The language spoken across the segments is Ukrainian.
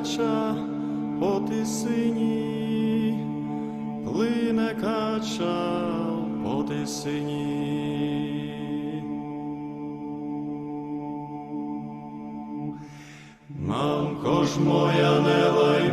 кача по тисині, плине кача по тисині. Мамко ж моя не лай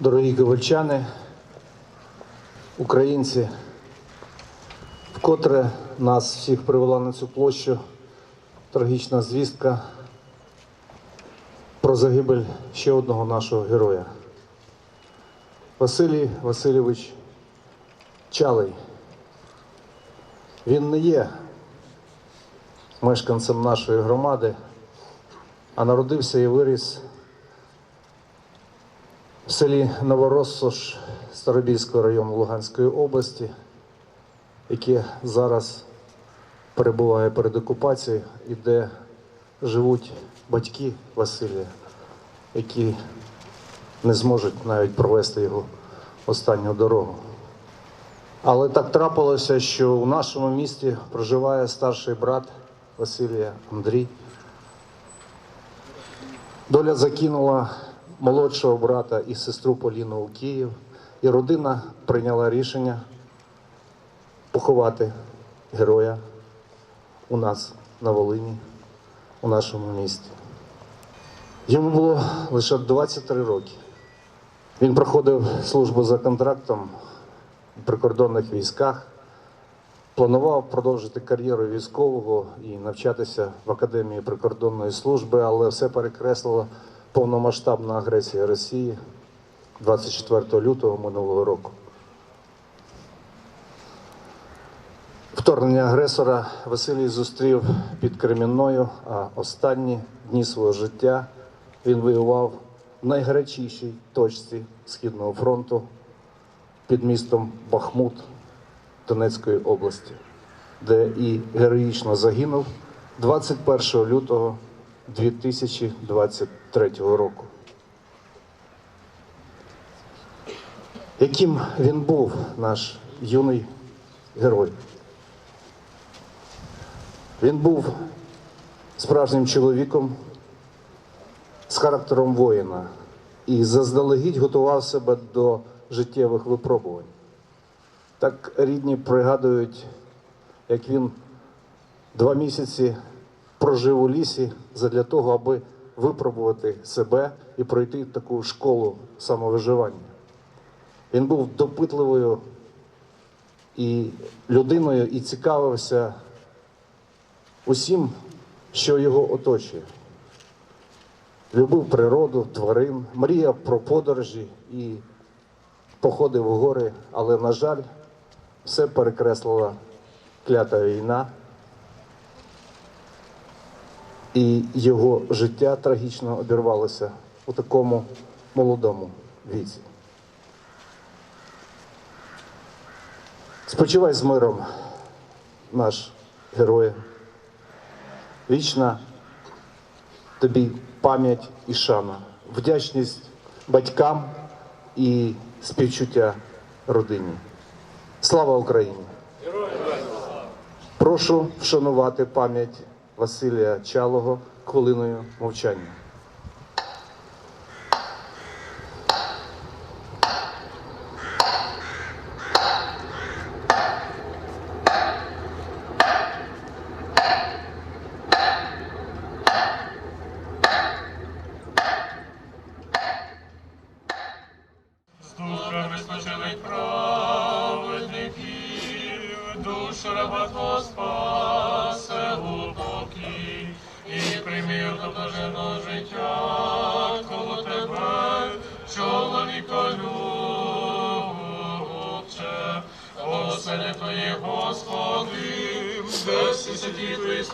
Дорогі ковальчани, українці, вкотре нас всіх привела на цю площу трагічна звістка про загибель ще одного нашого героя. Василій Васильович Чалий. Він не є мешканцем нашої громади, а народився і виріс селі Новороссош Старобільського району Луганської області, яке зараз перебуває перед окупацією і де живуть батьки Василія, які не зможуть навіть провести його останню дорогу. Але так трапилося, що у нашому місті проживає старший брат Василія Андрій. Доля закинула молодшого брата і сестру Поліну у Київ, і родина прийняла рішення поховати героя у нас на Волині, у нашому місті. Йому було лише 23 роки. Він проходив службу за контрактом у прикордонних військах, планував продовжити кар'єру військового і навчатися в Академії прикордонної служби, але все перекреслила повномасштабна агресія Росії 24 лютого минулого року. Вторгнення агресора Василій зустрів під Кремінною, а останні дні свого життя він воював в найгарячішій точці Східного фронту під містом Бахмут Донецької області, де і героїчно загинув 21 лютого 2023 року. Яким він був наш юний герой? Він був справжнім чоловіком з характером воїна і заздалегідь готував себе до життєвих випробувань. Так рідні пригадують, як він два місяці прожив у лісі задля того, аби випробувати себе і пройти таку школу самовиживання. Він був допитливою і людиною і цікавився усім, що його оточує. Любив природу, тварин, мріяв про подорожі і походи в гори, але, на жаль, все перекреслила клята війна, і його життя трагічно обірвалося у такому молодому віці. Спочивай з миром, наш герой. Вічна тобі пам'ять і шана, вдячність батькам і співчуття родині. Слава Україні! Прошу вшанувати пам'ять Василія Чалого хвилиною мовчання. Життя, тебе чоловіка любче, оселя Твої, Господи, де всі святі Твої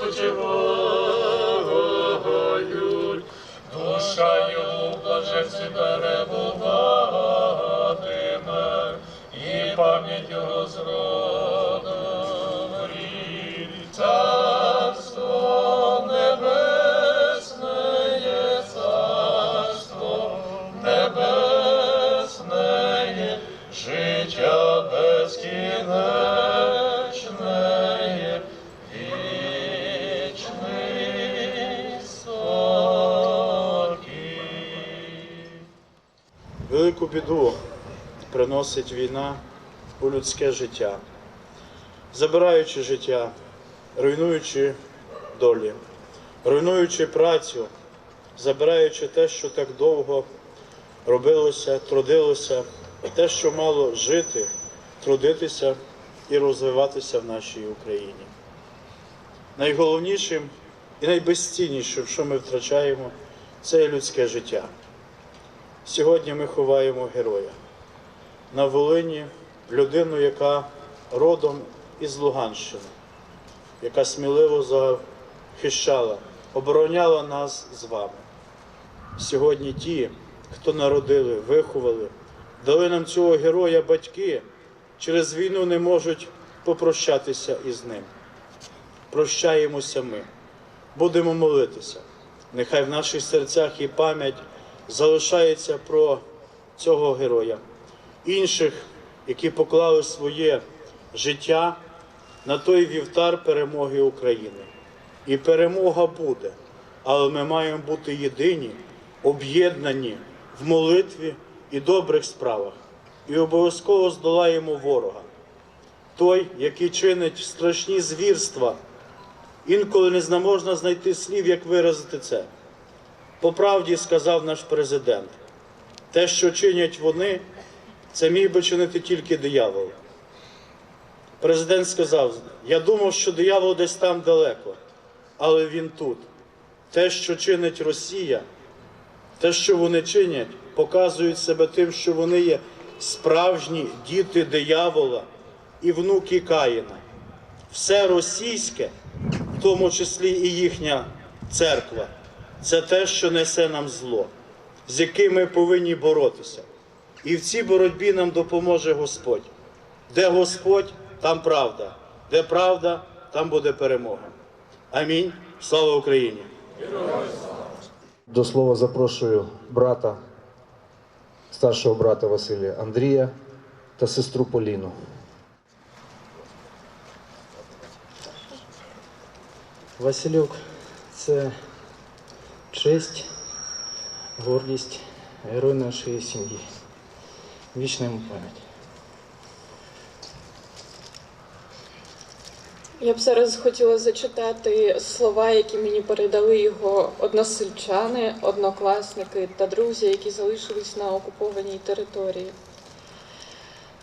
перебуватиме, і пам'ять його зроду Велику біду приносить війна у людське життя, забираючи життя, руйнуючи долі, руйнуючи працю, забираючи те, що так довго робилося, трудилося, те, що мало жити, трудитися і розвиватися в нашій Україні. Найголовнішим і найбезціннішим, що ми втрачаємо, це людське життя. Сьогодні ми ховаємо героя. На Волині людину, яка родом із Луганщини, яка сміливо захищала, обороняла нас з вами. Сьогодні ті, хто народили, виховали, дали нам цього героя батьки, через війну не можуть попрощатися із ним. Прощаємося ми, будемо молитися. Нехай в наших серцях і пам'ять залишається про цього героя, інших, які поклали своє життя на той вівтар перемоги України. І перемога буде, але ми маємо бути єдині, об'єднані в молитві і добрих справах. І обов'язково здолаємо ворога, той, який чинить страшні звірства. Інколи не можна знайти слів, як виразити це. По правді сказав наш президент, те, що чинять вони, це міг би чинити тільки диявол. Президент сказав: я думав, що диявол десь там далеко, але він тут. Те, що чинить Росія, те, що вони чинять, показують себе тим, що вони є справжні діти диявола і внуки Каїна. Все російське, в тому числі і їхня церква, це те, що несе нам зло, з яким ми повинні боротися. І в цій боротьбі нам допоможе Господь. Де Господь, там правда. Де правда, там буде перемога. Амінь. Слава Україні! До слова запрошую брата, старшого брата Василія Андрія та сестру Поліну. Василюк це честь, гордість, герой нашої сім'ї. Вічна йому пам'ять. Я б зараз хотіла зачитати слова, які мені передали його односельчани, однокласники та друзі, які залишились на окупованій території.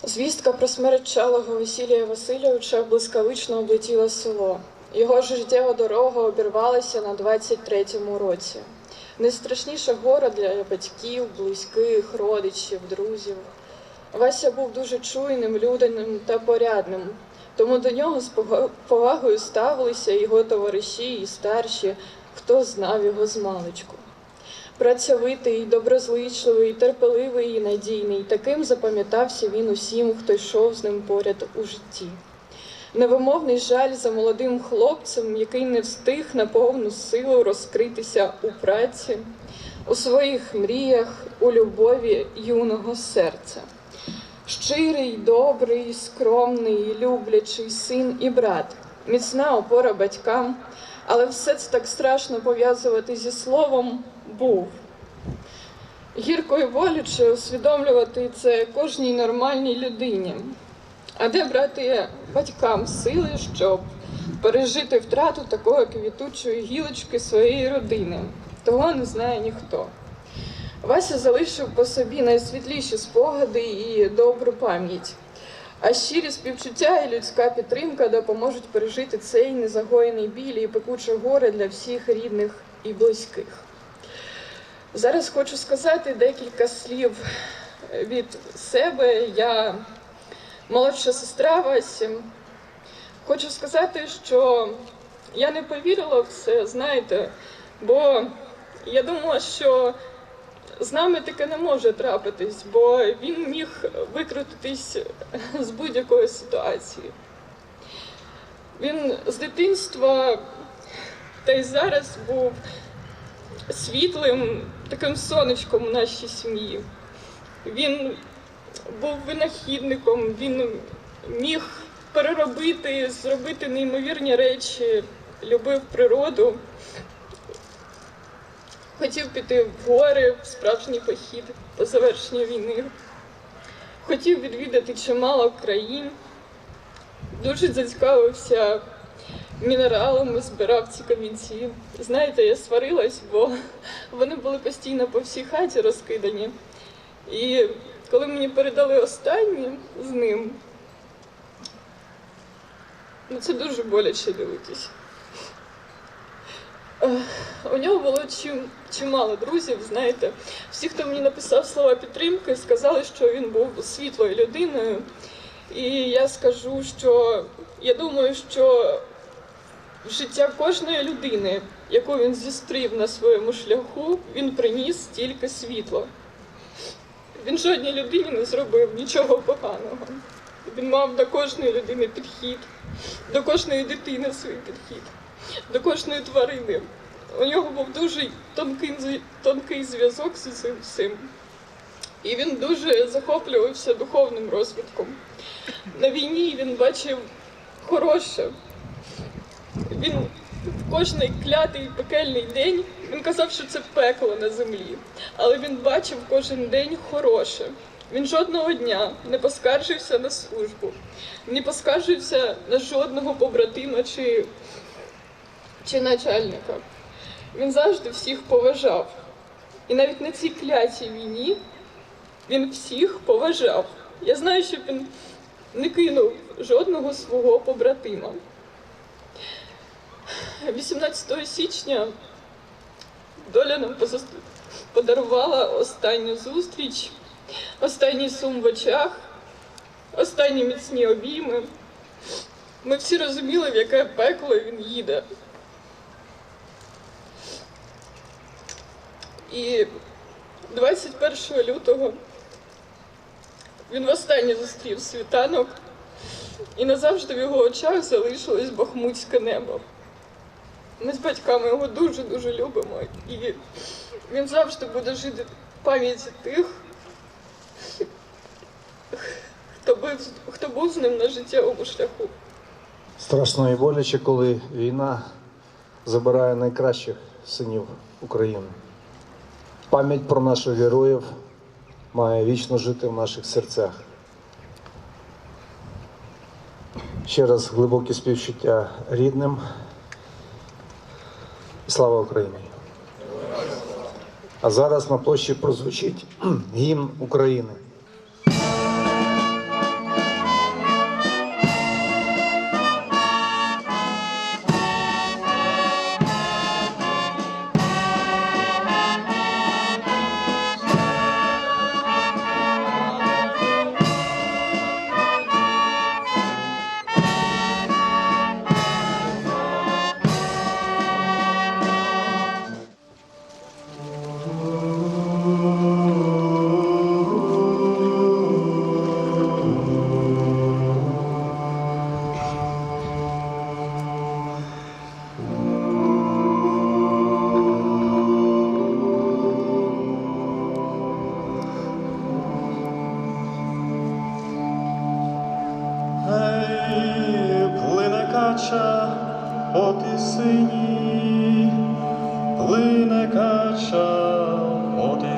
Звістка про смерть чалого Василія Васильовича блискавично облетіла село. Його життєва дорога обірвалася на 23-му році. Найстрашніше горе для батьків, близьких, родичів, друзів. Вася був дуже чуйним, людяним та порядним, тому до нього з повагою ставилися його товариші і старші, хто знав його з маличку. Працьовитий, доброзичливий, терпеливий і надійний. Таким запам'ятався він усім, хто йшов з ним поряд у житті. Невимовний жаль за молодим хлопцем, який не встиг на повну силу розкритися у праці, у своїх мріях, у любові юного серця. Щирий, добрий, скромний, люблячий син і брат, міцна опора батькам, але все це так страшно пов'язувати зі словом був. Гірко і боляче усвідомлювати це кожній нормальній людині. А де брати батькам сили, щоб пережити втрату такої квітучої гілочки своєї родини? Того не знає ніхто. Вася залишив по собі найсвітліші спогади і добру пам'ять. А щирі співчуття і людська підтримка допоможуть пережити цей незагоєний біль і пекуче горе для всіх рідних і близьких. Зараз хочу сказати декілька слів від себе. Я молодша сестра Васі. Хочу сказати, що я не повірила в це, знаєте, бо я думала, що з нами таке не може трапитись, бо він міг викрутитись з будь-якої ситуації. Він з дитинства та й зараз був світлим таким сонечком у нашій сім'ї. Він був винахідником, він міг переробити, зробити неймовірні речі, любив природу, хотів піти в гори, в справжній похід по завершенню війни, хотів відвідати чимало країн, дуже зацікавився мінералами, збирав ці камінці. Знаєте, я сварилась, бо вони були постійно по всій хаті розкидані. І коли мені передали останні з ним, ну це дуже боляче дивитись. У нього було чим, чимало друзів, знаєте. Всі, хто мені написав слова підтримки, сказали, що він був світлою людиною. І я скажу, що я думаю, що життя кожної людини, яку він зустрів на своєму шляху, він приніс стільки світла. Він жодній людині не зробив нічого поганого. Він мав до кожної людини підхід, до кожної дитини свій підхід, до кожної тварини. У нього був дуже тонкий, тонкий зв'язок з цим всім. І він дуже захоплювався духовним розвитком. На війні він бачив хороше. Він в кожний клятий пекельний день він казав, що це пекло на землі, але він бачив кожен день хороше. Він жодного дня не поскаржився на службу, не поскаржився на жодного побратима чи, чи начальника. Він завжди всіх поважав. І навіть на цій клятій війні він всіх поважав. Я знаю, що він не кинув жодного свого побратима. 18 січня доля нам подарувала останню зустріч, останній сум в очах, останні міцні обійми. Ми всі розуміли, в яке пекло він їде. І 21 лютого він востаннє зустрів світанок, і назавжди в його очах залишилось бахмутське небо. Ми з батьками його дуже-дуже любимо, і він завжди буде жити в пам'яті тих, хто був, хто був з ним на життєвому шляху. Страшно і боляче, коли війна забирає найкращих синів України. Пам'ять про наших героїв має вічно жити в наших серцях. Ще раз глибоке співчуття рідним. Слава Україні! А зараз на площі прозвучить гімн України.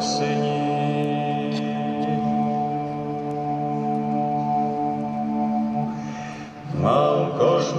Тисині. Мамко ж